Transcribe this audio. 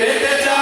পেতে চাই